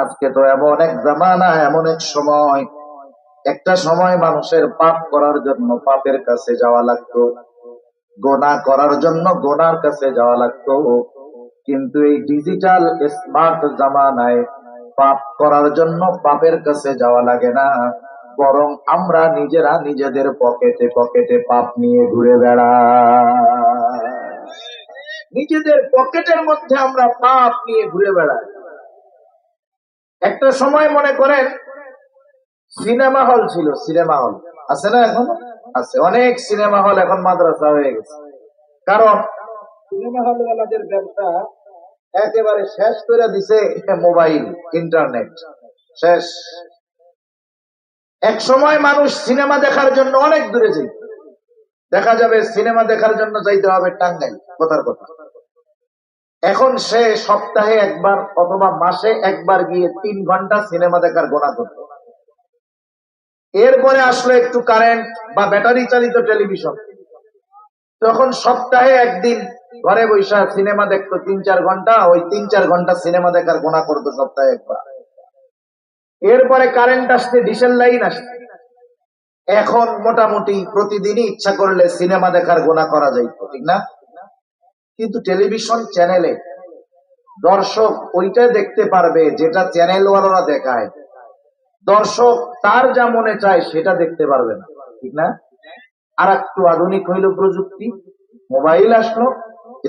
আজকে তো এমন এক জামানা, এমন এক সময়। একটা সময় মানুষের পাপ করার জন্য পাপের কাছে যাওয়া লাগতো। গোনা করার জন্য গোনার কাছে যাওয়া লাগতো। কিন্তু এই ডিজিটাল স্মার্ট জামানায় পাপ করার জন্য পাপের কাছে যাওয়া লাগে না। বরং আমরা নিজেরা নিজেদের পকেটে পকেটে পাপ নিয়ে ঘুরে বেড়া নিজেদের পকেটের মধ্যে আমরা পাপ নিয়ে ঘুরে বেড়াই। একটা সময় মনে করেন সিনেমা হল ছিল, সিনেমা হল। আছে না এখন? আছে। অনেক সিনেমা হল এখন মাদ্রাসা হয়ে গেছে। কারণ সিনেমা হল ওয়ালাদের ব্যবসা একেবারে শেষ করে দিছে মোবাইল, ইন্টারনেট। শেষ। এক সময় মানুষ সিনেমা দেখার জন্য অনেক দূরে যেত। দেখা যাবে সিনেমা দেখার জন্য যাইতে হবে টাঙ্গাই কথার কথা। এখন সে সপ্তাহে একবার অথবা মাসে একবার গিয়ে তিন ঘণ্টা সিনেমা দেখার গোনা করত। এরপরে আসলো একটু কারেন্ট বা ব্যাটারি চালিত টেলিভিশন তখন সপ্তাহে একদিন ঘরে বৈশা সিনেমা দেখতো তিন চার ঘণ্টা, ওই তিন চার ঘণ্টা সিনেমা দেখার গোনা করতো সপ্তাহে একবার। এরপরে কারেন্ট আসতে ডিসেল লাইন আসছে। এখন মোটামুটি প্রতিদিনই ইচ্ছা করলে সিনেমা দেখার গোনা করা যাইত, ঠিক না? কিন্তু টেলিভিশন চ্যানেলে দর্শক ওইটা দেখতে পারবে যেটা চ্যানেল ওয়ালারা দেখায়। দর্শক তার যা মনে চায় সেটা দেখতে পারবে না, ঠিক না? আর একটু আধুনিক হইল প্রযুক্তি, মোবাইল আসলো,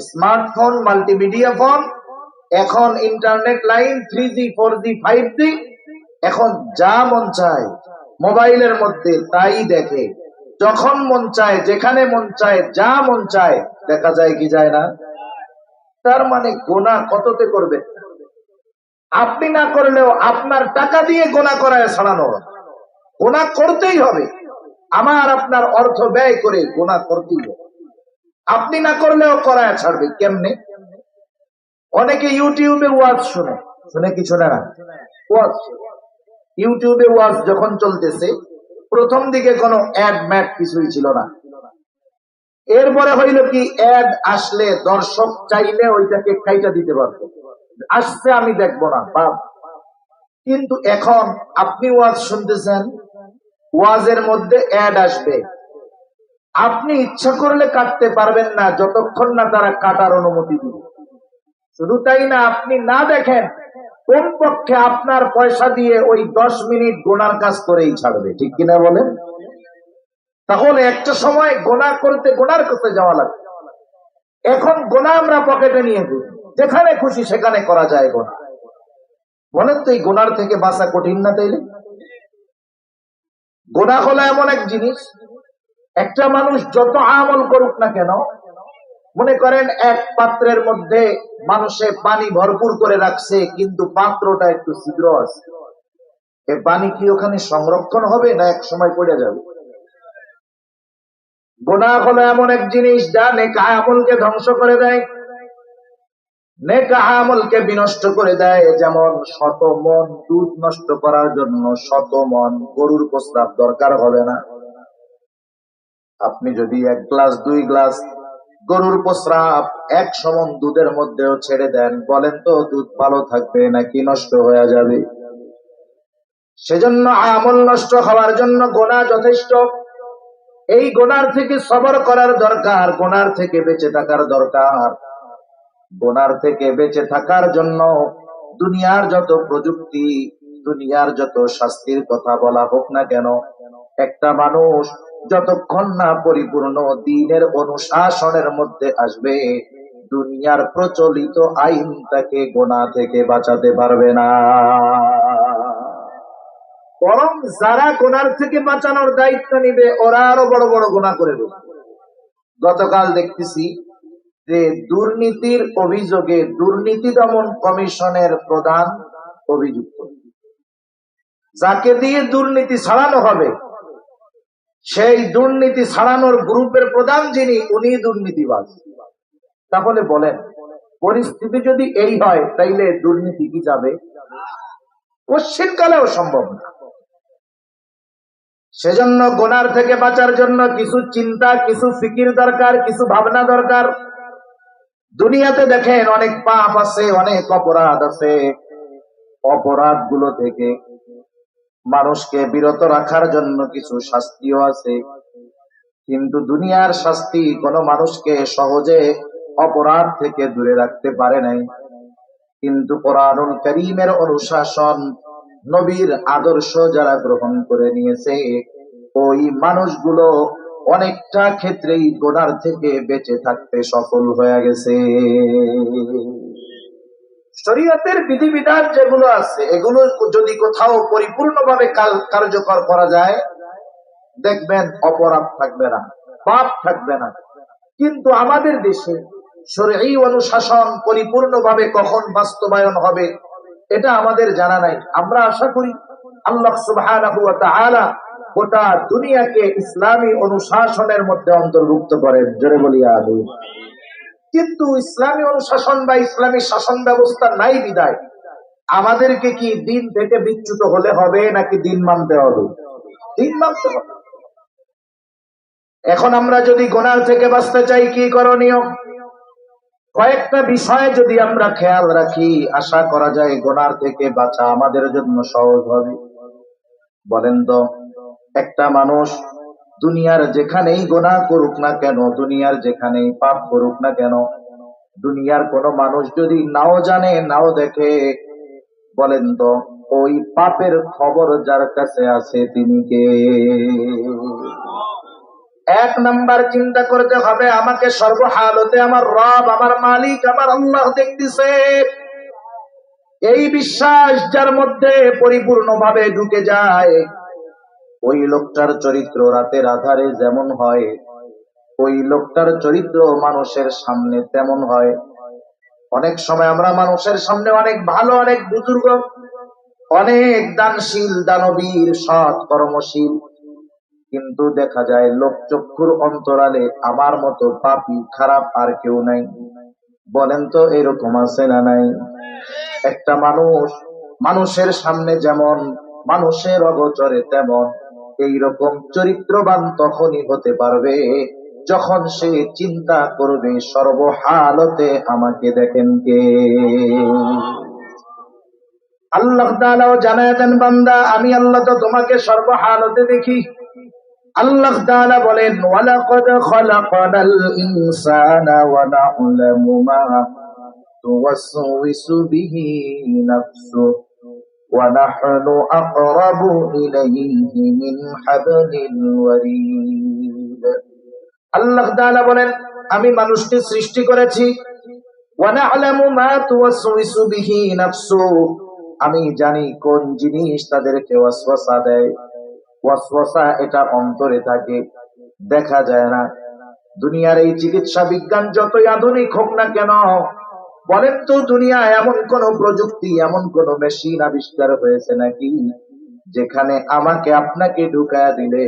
স্মার্টফোন, মাল্টিমিডিয়া ফোন, এখন internet line three G four G five G এখন যা মন চায়, মোবাইলের মধ্যে তাই দেখে। যখন মন চায়, যেখানে মন চায়, যা মন চায়, দেখা যায় কি যায় না? তার মানে গোনা কততে করবে? আপনি না করলেও আপনার টাকা দিয়ে গোনা করায় ছাড়ানো। গোনা করতেই হবে। আমার, আপনার অর্থ ব্যয় করে গোনা করতেই হবে। আপনি না করলেও করায় ছাড়বে। কেমনে? অনেকে ইউটিউবে ওয়াজ শুনে। শুনে কি শুনে না? ওয়াজ। ইউটিউবে ওয়াজ যখন চলতেছে প্রথম দিকে কোনো অ্যাড ম্যাট কিছুই ছিল না। এরপরে হইল কি অ্যাড আসলে দর্শক চাইলে ওইটাকে খাইটা দিতে পারতো। আসছে আমি দেখব না বাপ কিন্তু এখন আপনি ওয়াজ শুনতেছেন, ওয়াজের মধ্যে অ্যাড আসবে। আপনি ইচ্ছা করলে কাটতে পারবেন না, যতক্ষণ না তারা কাটার অনুমতি দিবে। শুধু তাই না, আপনি না দেখেন কোন পক্ষে আপনার পয়সা দিয়ে ওই দশ মিনিট গোনার কাজ করেই ছাড়বে? ঠিক কিনা বলেন? তাহলে একটা সময় গোনা করতে, গোনার করতে যাওয়া লাগবে। এখন গোনা আমরা পকেটে নিয়ে ঘুরি। যেখানে খুশি সেখানে করা যায় গোনা। বলেন তো এই গোনার থেকে বাঁচা কঠিন না তাইলে? গোনা হলো এমন এক জিনিস, একটা মানুষ যত আমল করুক না কেন মনে করেন এক পাত্রের মধ্যে মানুষে পানি ভরপুর করে রাখছে, কিন্তু পাত্রটা একটু ছিদ্র আছে। এ পানি কি ওখানে সংরক্ষণ হবে না এক সময় পড়ে যাবে? গোনা হলো এমন এক জিনিস যা নেকা আমলকে ধ্বংস করে দেয়। নেকা আমলকে বিনষ্ট করে দেয়, যেমন শত মন দুধ নষ্ট করার জন্য শত মন গরুর প্রস্রাব দরকার হবে না। আপনি যদি এক গ্লাস, দুই গ্লাস গরুর প্রস্রাব এক সমন দুধের মধ্যেও ছেড়ে দেন। বলেন তো, দুধ ভালো থাকবে নাকি নষ্ট হয়ে যাবে? সেজন্য আমল নষ্ট হওয়ার জন্য গোনা যথেষ্ট। এই গোনার থেকে সবর করার দরকার, গোনার থেকে বেঁচে থাকার দরকার। গোনার থেকে বেঁচে থাকার জন্য দুনিয়ার যত প্রযুক্তি, দুনিয়ার যত শাস্তির কথা বলা হোক না কেন, একটা মানুষ যতক্ষণ না পরিপূর্ণ দিনের অনুশাসনের মধ্যে আসবে, দুনিয়ার প্রচলিত আইন তাকে গোনা থেকে বাঁচাতে পারবে না। বরং যারা গোনার থেকে বাঁচানোর দায়িত্ব নিবে, ওরা আরও বড় বড় গোনা করে দেবে। গতকাল দেখতেছি যে দুর্নীতির অভিযোগে দুর্নীতি দমন কমিশনের প্রধান অভিযুক্ত। যাকে দিয়ে দুর্নীতি ছাড়ানো হবে সেই দুর্নীতি ছাড়ানোর গ্রুপের প্রধান যিনি, উনি দুর্নীতিবাজ। তাহলে বলেন, পরিস্থিতি যদি এই হয়, তাইলে দুর্নীতি কি যাবে? পশ্চিমকালেও সম্ভব না। সেজন্য গোনার থেকে বাঁচার জন্য কিছু চিন্তা, কিছু ফিকির দরকার, কিছু ভাবনা দরকার। দুনিয়াতে দেখেন অনেক পাপ আছে, অনেক অপরাধ আছে। অপরাধগুলো থেকে মানুষকে বিরত রাখার জন্য কিছু শাস্তিও আছে। কিন্তু দুনিয়ার শাস্তি কোনো মানুষকে সহজে অপরাধ থেকে দূরে রাখতে পারে নাই। কিন্তু কোরআনুল করিমের অনুশাসন নবীর আদর্শ যারা গ্রহণ করে নিয়েছে, ওই মানুষগুলো অনেকটা ক্ষেত্রেই গোনার থেকে বেঁচে থাকতে সফল হয়ে গেছে। শরীয়তের বিধিবিধান যেগুলো আছে, এগুলো যদি কোথাও পরিপূর্ণভাবে কার্যকর করা যায়, দেখবেন অপরাধ থাকবে না, পাপ থাকবে না। কিন্তু আমাদের দেশে এই অনুশাসন পরিপূর্ণভাবে কখন বাস্তবায়ন হবে, এটা আমাদের জানা নাই। আমরা আশা করি আল্লাহ তাআলা গোটা দুনিয়াকে ইসলামী অনুশাসনের মধ্যে অন্তর্ভুক্ত করেন। জোরে বলিয়া আমিন। কিন্তু ইসলামী অনুশাসন বা ইসলামী শাসন ব্যবস্থা নাই বিদায়। আমাদেরকে কি দিন থেকে বিচ্যুত হলে হবে নাকি দিন মানতে হবে? দিন মানতে হবে। এখন আমরা যদি গোনার থেকে বাঁচতে চাই, কি করণীয়? কয়েকটা বিষয় যদি আমরা খেয়াল রাখি, আশা করা যায় গোনার থেকে বাঁচা আমাদের জন্য সহজ হবে। বলেন তো, একটা মানুষ দুনিয়ার যেখানেই গোনা করুক না কেন, দুনিয়ার যেখানেই পাপ করুক না কেন, দুনিয়ার কোন মানুষ যদি নাও জানে, নাও দেখে, বলেন তো, ওই পাপের খবর যার কাছে আছে তিনি কে? এক নাম্বার চিন্তা করতে হবে, আমাকে সর্বহালতে আমার রব, আমার মালিক, আমার আল্লাহ দেখতেছে। এই বিশ্বাস যার মধ্যে পরিপূর্ণভাবে ঢুকে যায় ওই লোকটার চরিত্র রাতের আধারে যেমন হয়, ওই লোকটার চরিত্র মানুষের সামনে তেমন হয়। অনেক সময় আমরা মানুষের সামনে অনেক ভালো, অনেক বুজুর্গ, অনেক দানশীল, দানবীর, সৎ, কর্মশীল। কিন্তু দেখা যায় লোক চক্ষুর অন্তরালে আমার মতো পাপি, খারাপ আর কেউ নাই। বলেন তো এরকম আছে না নাই? একটা মানুষ, মানুষের সামনে যেমন, মানুষের অগোচরে তেমন। এই রকম চরিত্রবান তখনই হতে পারবে যখন সে চিন্তা করবে সর্বহালতে আমাকে দেখেন কে। আল্লাহ তাআলাও জানায় দেন, বান্দা, আমি আল্লাহ তো তোমাকে সর্বহালতে দেখি। আল্লাহ তাআলা বলেন, ওয়ালাকাদ খালাকানাল ইনসানা ওয়া না'লামু মা তুওয়াসওয়িসু বিহি নাফসু। নাহনু আকরাবু ইলাইহি মিন হাবলিল ওয়ারিদ আল্লাহ তাআলা বলেন, আমি মানুষকে সৃষ্টি করেছি। ওয়া না'লামু মা তুওয়াসওয়িসু বিহি নাফসু। আমি জানি কোন জিনিস তাদেরকে ওয়াসওয়াসা দেয়। ওয়াসওয়াসা এটা অন্তরে থাকে, দেখা যায় না। দুনিয়ার এই চিকিৎসা বিজ্ঞান যতই আধুনিক হোক না কেন বলেন তো দুনিয়া এমন কোন প্রযুক্তি, এমন কোন মেশিন আবিষ্কার হয়েছে নাকি, যেখানে আমাকে আপনাকে ঢুকায়া দিলে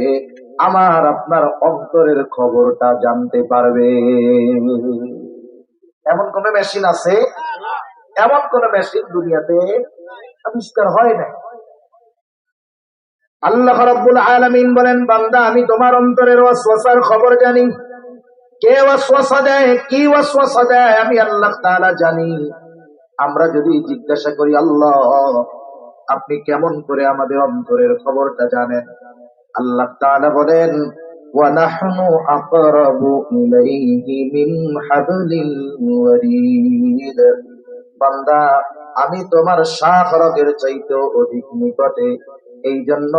আমার আপনার অন্তরের খবরটা জানতে পারবে? এমন কোন মেশিন আছে? এমন কোন মেশিন দুনিয়াতে আবিষ্কার হয় নাই? আল্লাহ রাব্বুল আলামিন বলেন, বান্দা, আমি তোমার অন্তরের খবর জানি। কে ওয়াসওয়াসা দেয় কি ওয়াসওয়াসা দেয় আমি আল্লাহ তাআলা জানি আমরা যদি জিজ্ঞাসা করি আল্লাহ আপনি কেমন করে আমাদের অন্তরের খবরটা জানেন আল্লাহ তাআলা বলেন وَنَحْنُ أَقْرَبُ إِلَيْهِ مِنْ حَبْلِ الْوَرِيدِ বান্দা আমি তোমার শাখ রগের চাইতেও অধিক নিকটে এই জন্য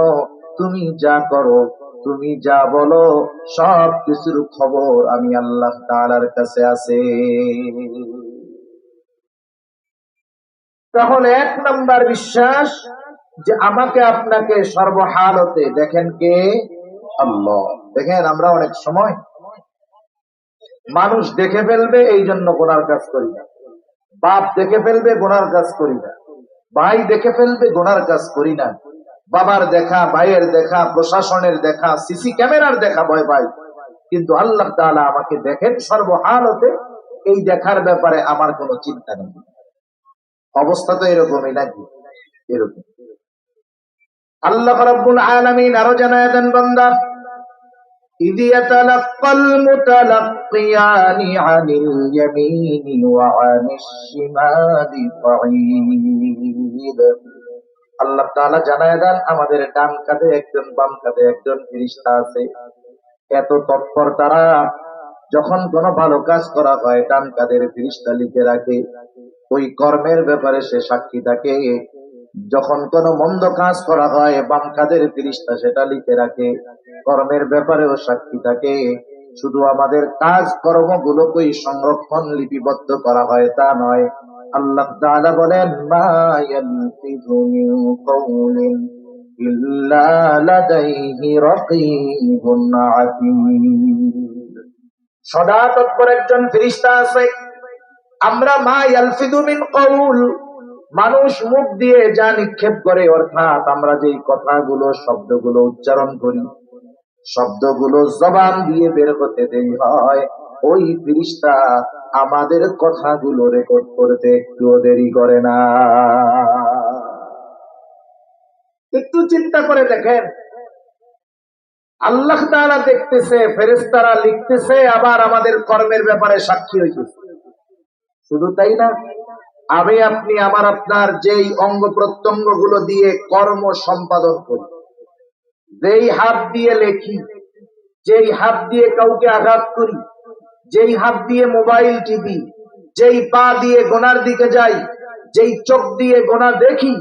তুমি যা করো তুমি যা বলো সব কিছুর খবর আমি আল্লাহ তাআলার কাছে আছে। তাহলে এক নাম্বার বিশ্বাস যে আমাকে আপনাকে সর্বহালতে দেখেন কে? আল্লাহ। দেখেন, আমরা অনেক সময় মানুষ দেখে ফেলবে এই জন্য গোনার কাজ করি না। বাপ দেখে ফেলবে, গোনার কাজ করি না। ভাই দেখে ফেলবে, গোনার কাজ করি না। বাবার দেখা ভাইয়ের দেখা প্রশাসনের দেখা সিসি ক্যামেরার দেখা ভয় ভাই কিন্তু আল্লাহ তাআলা আমাকে দেখেন সর্বহালতে এই দেখার ব্যাপারে আমার কোনো চিন্তা নেই অবস্থা তো এরকমই নাকি এরকম আল্লাহ রাব্বুল আলামিন আরো জানায় দেন বান্দা إذ يتلقى المتلقيان عن اليمين وعن الشمال قعيد আল্লাহ তাআলা জানায় দেন, আমাদের ডান কাঁধে একজন, বাম কাঁধে একজন ফিরিস্তা আছে। এত তৎপর তারা যখন কোনো ভালো কাজ করা হয়, ডান কাঁধের ফিরিস্তা লিখে রাখে। ওই কর্মের ব্যাপারে সে সাক্ষী থাকে। যখন কোনো মন্দ কাজ করা হয়, বাম কাঁধের ফিরিস্তা সেটা লিখে রাখে। কর্মের ব্যাপারেও সাক্ষী থাকে। শুধু আমাদের কাজ কর্মগুলোকেই সংরক্ষণ লিপিবদ্ধ করা হয়, তা নয়। আল্লাহ তাআলা বলেন, মা ইয়ালফিযু মিন কওলিন ইল্লা লাদাইহি রাকীবুন আতীদ সদা তৎপর একজন ফেরেশতা আছে, আমরা মা ইয়ালফিযু মিন কওল। মানুষ মুখ দিয়ে যা নিক্ষেপ করে, অর্থাৎ আমরা যেই কথাগুলো, শব্দগুলো উচ্চারণ করি। শব্দগুলো জবান দিয়ে বের হতে দেরি হয়। ওই ফিরিস্তা আমাদের কথাগুলো রেকর্ড করতে একটুও দেরি করে না। একটু চিন্তা করে দেখেন। আল্লাহ তারা দেখতেছে ফেরেস্তারা লিখতেছে, আবার আমাদের কর্মের ব্যাপারে সাক্ষী হয়েছে শুধু তাই না, আমি, আপনি, আমার, আপনার যেই অঙ্গ প্রত্যঙ্গ দিয়ে কর্ম সম্পাদন করি। যেই হাত দিয়ে লেখি, যেই হাত দিয়ে কাউকে আঘাত করি, যেই হাত দিয়ে মোবাইল টিপি, যেই পা দিয়ে গোনার দিকে যাই, যেই চোখ দিয়ে গোনা দেখি,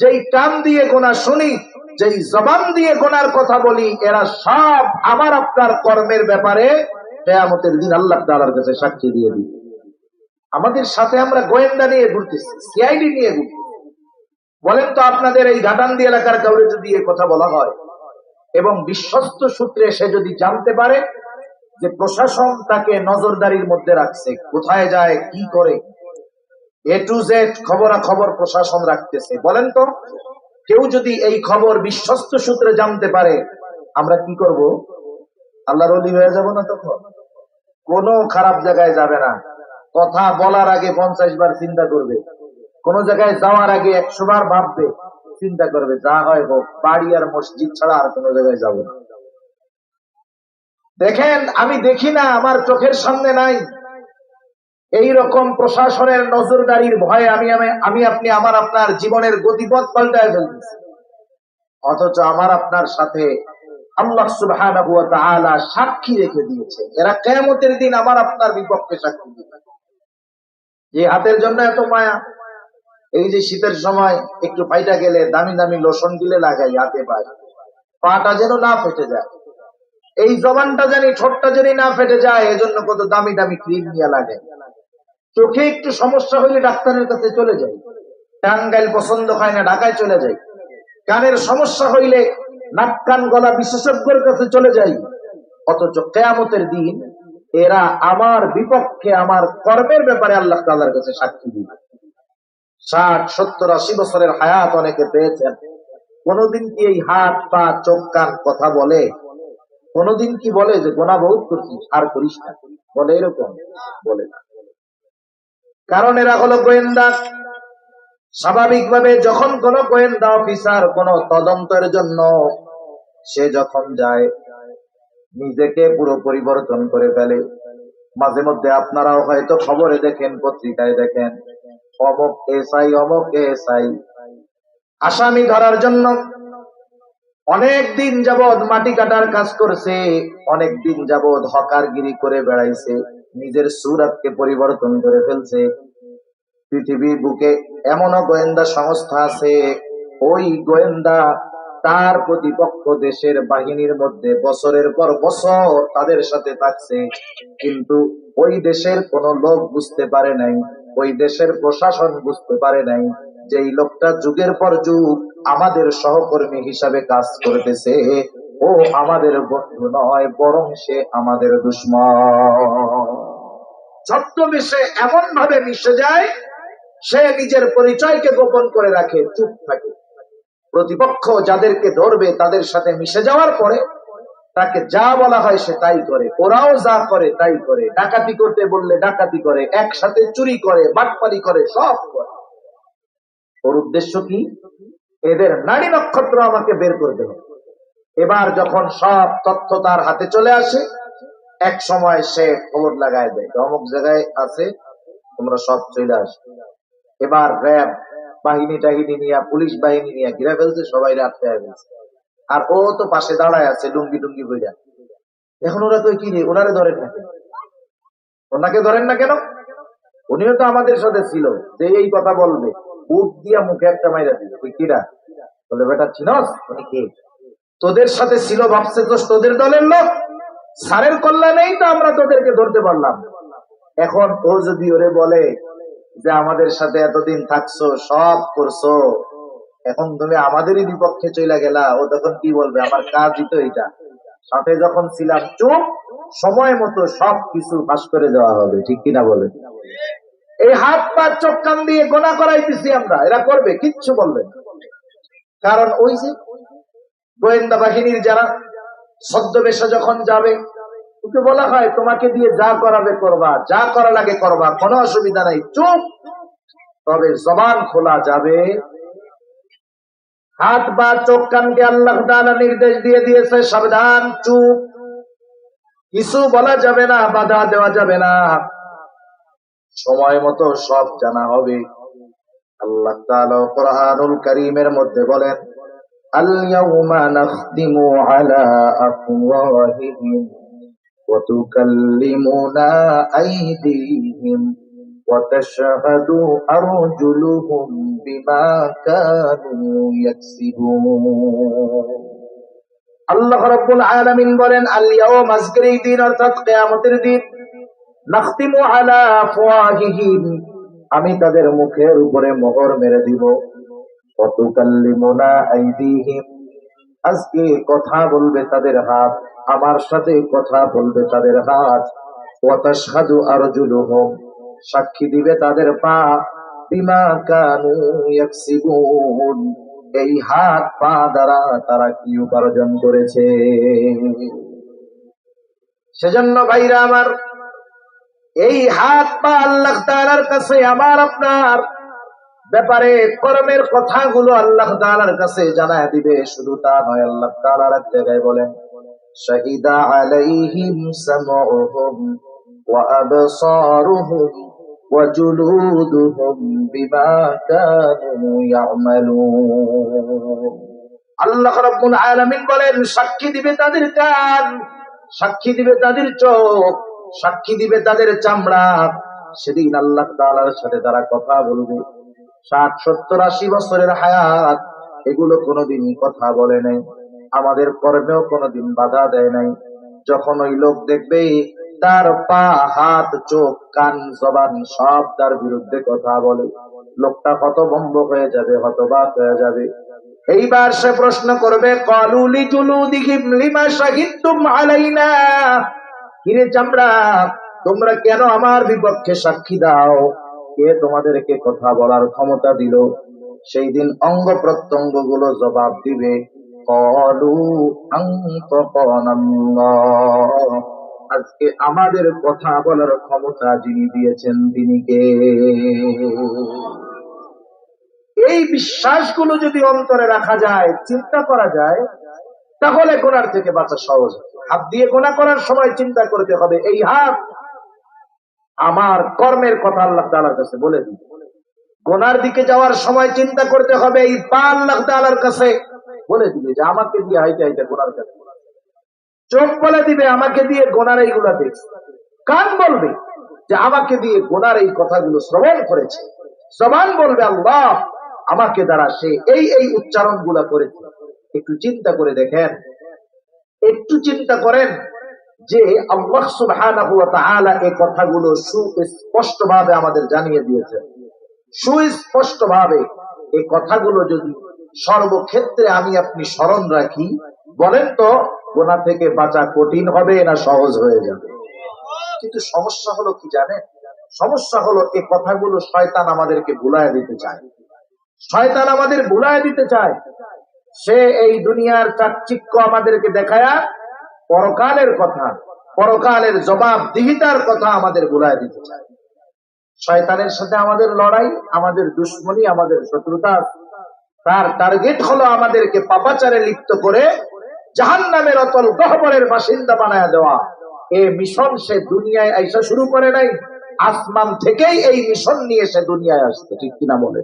যেই কান দিয়ে গোনা শুনি, যেই জবান দিয়ে গোনার কথা বলি, এরা সব আমার আপনার কর্মের ব্যাপারে কেয়ামতের দিন আল্লাহ তাআলার কাছে সাক্ষী দিয়ে দিই আমাদের সাথে আমরা গোয়েন্দা নিয়ে ঘুরতেছি, সিআইডি নিয়ে ঘুরতেছি। বলেন তো আপনাদের এই ঘাটান্দি এলাকার কাউরে যদি কথা বলা হয় এবং বিশ্বস্ত সূত্রে সে যদি জানতে পারে যে প্রশাসন তাকে নজরদারির মধ্যে রাখছে, কোথায় যায়, কি করে, এ টু জেড খবরা প্রশাসন রাখতেছে। বলেন তো, কেউ যদি এই খবর বিশ্বস্ত সূত্রে জানতে পারে, আমরা কি করব? আল্লাহর অলি হয়ে যাব না তখন? কোনো খারাপ জায়গায় যাবে না। কথা বলার আগে পঞ্চাশ বার চিন্তা করবে। কোন জায়গায় যাওয়ার আগে একশো বার ভাববে। চিন্তা করবে, যা হয় হোক, বাড়ি আর মসজিদ ছাড়া আর কোনো জায়গায় যাব না। দেখেন, আমি দেখি না, আমার চোখের সামনে নাই। এই রকম প্রশাসনের নজরদারির ভয়ে আমি আমি- আপনি আমার আপনার জীবনের গতিপথ পাল্টায় ফেলতেছি। অথচ আমার আপনার সাথে আল্লাহ তাআলা সাক্ষী রেখে দিয়েছে এরা কেমতের দিন আমার আপনার বিপক্ষে সাক্ষী দিবে। যে হাতের জন্য এত মায়া। এই যে শীতের সময় একটু ফাইটা গেলে দামি দামি লোশন দিলে লাগাই হাতে পায়। পাটা যেন না ফেটে যায়। এই জবানটা জানি, ঠোঁটটা জানি না ফেটে যায়, এজন্য কত দামি দামি ক্রিম নিয়ে লাগে। চোখে একটু সমস্যা হলে ডাক্তারের কাছে চলে যাই। টাঙ্গাইল পছন্দ হয় না, ঢাকায় চলে যাই। কানের সমস্যা হইলে নাক কান গলা বিশেষজ্ঞের কাছে চলে যাই। অথচ কেয়ামতের দিন এরা আমার বিপক্ষে আমার কর্মের ব্যাপারে আল্লাহ তাআলার কাছে সাক্ষী দিবে। ষাট, সত্তর, আশি বছরের হায়াত অনেকে পেয়েছেন। কোনদিন কি এই হাত, পা, চোখ, কান কথা বলে? কোনদিন কি বলে যে, গোনা বহুত করছিস আর করিস না বলে এরকম? বলে না। কারণ এরা হলো গোয়েন্দা। স্বাভাবিকভাবে যখন কোন গোয়েন্দা অফিসার কোন তদন্তের জন্য সে যখন যায়, নিজেকে পুরো পরিবর্তন করে ফেলে। মাঝে মধ্যে আপনারাও হয়তো খবরে দেখেন, পত্রিকায় দেখেন। আসামি ধরার জন্য অনেক দিন যাবৎ মাটি কাটার কাজ করছে, অনেক দিন যাবৎ হকারগিরি করে বেড়াইছে, নিজের সুরাতকে পরিবর্তন করে ফেলছে। পৃথিবীর বুকে এমনও গোয়েন্দা সংস্থা আছে, ওই গোয়েন্দা তার প্রতিপক্ষ দেশের বাহিনীর মধ্যে বছরের পর বছর তাদের সাথে থাকছে, কিন্তু ওই দেশের কোন লোক বুঝতে পারে নাই। ওই দেশের প্রশাসন বুঝতে পারে নাই যে এই লোকটা যুগের পর যুগ আমাদের সহকর্মী হিসাবে কাজ করতেছে। ও আমাদের বন্ধু নয়, বরং সে আমাদের দুশ্মন। ছদ্মবেশে এমন ভাবে মিশে যায়, সে নিজের পরিচয়কে গোপন করে রাখে, চুপ থাকে। প্রতিপক্ষ যাদেরকে ধরবে তাদের সাথে মিশে যাওয়ার পরে তাকে যা বলা হয় সে তাই করে, ওরাও যা করে তাই করে, ডাকাতি করতে বললে ডাকাতি করে, একসাথে চুরি করে, বাটপারি করে, সব করে। ওর উদ্দেশ্য কি? এদের নারী নক্ষত্র আমাকে বের করে দেবে। এবার যখন সব তথ্য তার হাতে চলে আসে, এক সময় সে খবর লাগায় দেয় অমুক জায়গায় আছে, তোমরা সব চলে আসো। এবার র্যাব বাহিনী টাহিনী নিয়ে, পুলিশ বাহিনী নিয়ে ঘিরে ফেলছে, সবাই রাত্রে ফেলছে আর ও তো পাশে দাঁড়ায় আছে, লুঙ্গি টুঙ্গি বইরা এখন ওরা তো কি রে, ওনারে ধরেন না ওনাকে ধরেন না কেন? উনিও তো আমাদের সাথে ছিল, যে এই কথা বলবে। বুক দিয়া মুখে একটা মাইরা দিল তুই কিরা? বলে, বেটা, চিনস? তোদের সাথে ছিল, ভাবছে তো তোদের দলের লোক। সারের কল্যাণেই তো আমরা তোদেরকে ধরতে পারলাম। এখন ও যদি ওরে বলে যে, আমাদের সাথে এতদিন থাকছো, সব করছ এখন তুমি আমাদেরই বিপক্ষে চলে গেলা, ও তখন কি বলবে? আমার কাজই তো এটা সাথে যখন ছিলাম চুপ, সময় মতো সব কিছু ফাঁস করে দেওয়া হবে, ঠিক কিনা বলে? এই হাত পা চোখ কান দিয়ে গোনা করাইতেছি আমরা, এরা করবে, কিচ্ছু বলবে কারণ ওই যে গোয়েন্দা বাহিনীর যারা ছদ্মবেশে যখন যাবে, ওকে বলা হয়, তোমাকে দিয়ে যা করাবে করবা, যা করা লাগে করবা, কোনো অসুবিধা নাই, চুপ। তবে জবান খোলা যাবে। হাত বা চোখ কানকে আল্লাহ তালা নির্দেশ দিয়ে দিয়েছে, সাবধান, চুপ। কিছু বলা যাবে না, বাধা দেওয়া যাবে না। সময় মতো সব জানা হবে। আল্লাহ তাআলা কোরআনুল কারীমের মধ্যে বলেন আল-ইয়াউমা নাখদিমু আলা আফওয়াহিহিম ওয়া তুকাল্লিমুনা وتشهد أرجلهم بما كانوا يكسبون আল্লাহ রাব্বুল আলামিন বলেন আল ইয়াউম আজকের এই দিন অর্থাৎ কিয়ামতের দিন নাখতিমু আলা আফওয়াহিহিম আমি তাদের মুখের উপরে মোহর মেরে দিব অতুকাল্লিমুনা আইদিহিম আজকে কথা বলবে তাদের হাত আমার সাথে কথা বলবে তাদের হাত ওয়াতাশহাদু আরজুলুহুম সাক্ষী দিবে তাদের পা। বিমা কানু এই হাত পা দ্বারা তারা কি উপার্জন করেছে? সেজন্য ভাইরা আমার, এই হাত পা আল্লাহ তাআলার কাছে আমার আপনার। ব্যাপারে কর্মের কথাগুলো আল্লাহ তাআলার কাছে জানায় দিবে, শুধু তা নয়, আল্লাহ তাআলার এক জায়গায় বলেন, শাহিদা আলাইহিম সামউহুম ওয়া আবসারুহুম আল্লাহ আলামিন বলেন, সাক্ষী দিবে তাদের কান, সাক্ষী দিবে তাদের চোখ, সাক্ষী দিবে তাদের চামড়া। সেদিন আল্লাহ তাআলার সাথে তারা কথা বলবে। ষাট, সত্তর, আশি বছরের হায়াত, এগুলো কোনোদিন কথা বলে নাই। আমাদের কর্মেও কোনোদিন বাধা দেয় নাই। যখন ওই লোক দেখবে তার পা, হাত, চোখ, কান, জবান সব তার বিরুদ্ধে কথা বলে। লোকটা কত বম্ব হয়ে যাবে, হতবাক হয়ে যাবে। এইবার সে প্রশ্ন করবে কলুলি জুলু কিরে চামড়া, তোমরা কেন আমার বিপক্ষে সাক্ষী দাও? কে তোমাদেরকে কথা বলার ক্ষমতা দিল? সেই দিন অঙ্গ প্রত্যঙ্গগুলো জবাব দিবে, কলু আন্তঃকরণাল্লাহ। আজকে আমাদের কথা বলার ক্ষমতা যিনি দিয়েছেন তিনি কে? এই বিশ্বাসগুলো যদি অন্তরে রাখা যায়, চিন্তা করা যায়, তাহলে গোনার থেকে বাঁচা সহজ হাত দিয়ে গোনা করার সময় চিন্তা করতে হবে, এই হাত আমার কর্মের কথা আল্লাহ তালার কাছে বলে দিই গোনার দিকে যাওয়ার সময় চিন্তা করতে হবে, এই পা আল্লাহ তালার কাছে বলে দিবে যে আমাকে দিয়ে হাইতে হাইতে গোনার কাছে। চোখ বলে দিবে, আমাকে দিয়ে গোনার এইগুলা দেখছে কান বলবে যে আমাকে দিয়ে গোনার এই কথাগুলো শ্রবণ করেছে। জবান বলবে, আল্লাহ, আমাকে দ্বারা সে এই এই উচ্চারণগুলা করেছে। একটু চিন্তা করে দেখেন। একটু চিন্তা করেন যে আল্লাহ সুবহানাহু ওয়া এই কথাগুলো সুস্পষ্ট ভাবে আমাদের জানিয়ে দিয়েছেন সুস্পষ্ট ভাবে এই কথাগুলো যদি সর্বক্ষেত্রে আমি আপনি স্মরণ রাখি, বলেন তো গোনা থেকে বাঁচা কঠিন হবে না সহজ হয়ে যাবে। কিন্তু সমস্যা হলো কি জানেন? সমস্যা হলো এই কথাগুলো শয়তান আমাদেরকে ভুলায় দিতে চায়। শয়তান আমাদের ভুলায় দিতে চায়। সে এই দুনিয়ার চাকচিক্য আমাদেরকে দেখায়া পরকালের কথা, পরকালের জবাব দিহিতার কথা আমাদের ভুলায় দিতে চায়। শয়তানের সাথে আমাদের লড়াই, আমাদের দুশ্মনী, আমাদের শত্রুতা, তার টার্গেট হলো আমাদেরকে পাপাচারে লিপ্ত করে জাহান নামের অতল গহবরের বাসিন্দা বানায় দেওয়া। এ মিশন সে দুনিয়ায় আইসা শুরু করে নাই। আসমান থেকেই এই মিশন নিয়ে সে দুনিয়ায় আসছে, ঠিক কিনা বলে?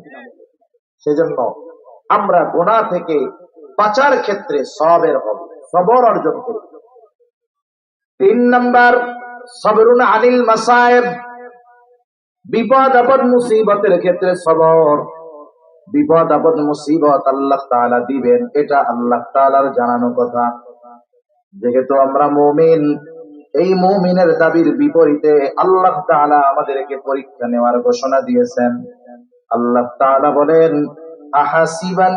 সেজন্য আমরা গোনা থেকে বাঁচার ক্ষেত্রে সবের হবে সবর অর্জন করব তিন নাম্বার, সবরুন আনিল মাসায়েব। বিপদ আপদ মুসিবতের ক্ষেত্রে সবর। বিপদ, আপদ, মুসিবত আল্লাহ তাআলা দিবেন, এটা আল্লাহ তাআলার জানানো কথা। যেহেতু আমরা মুমিন, এই মুমিনের দাবির বিপরীতে আল্লাহ তাআলা আমাদেরকে পরীক্ষা নেওয়ার ঘোষণা দিয়েছেন। আল্লাহ তাআলা বলেন, আহাসিবান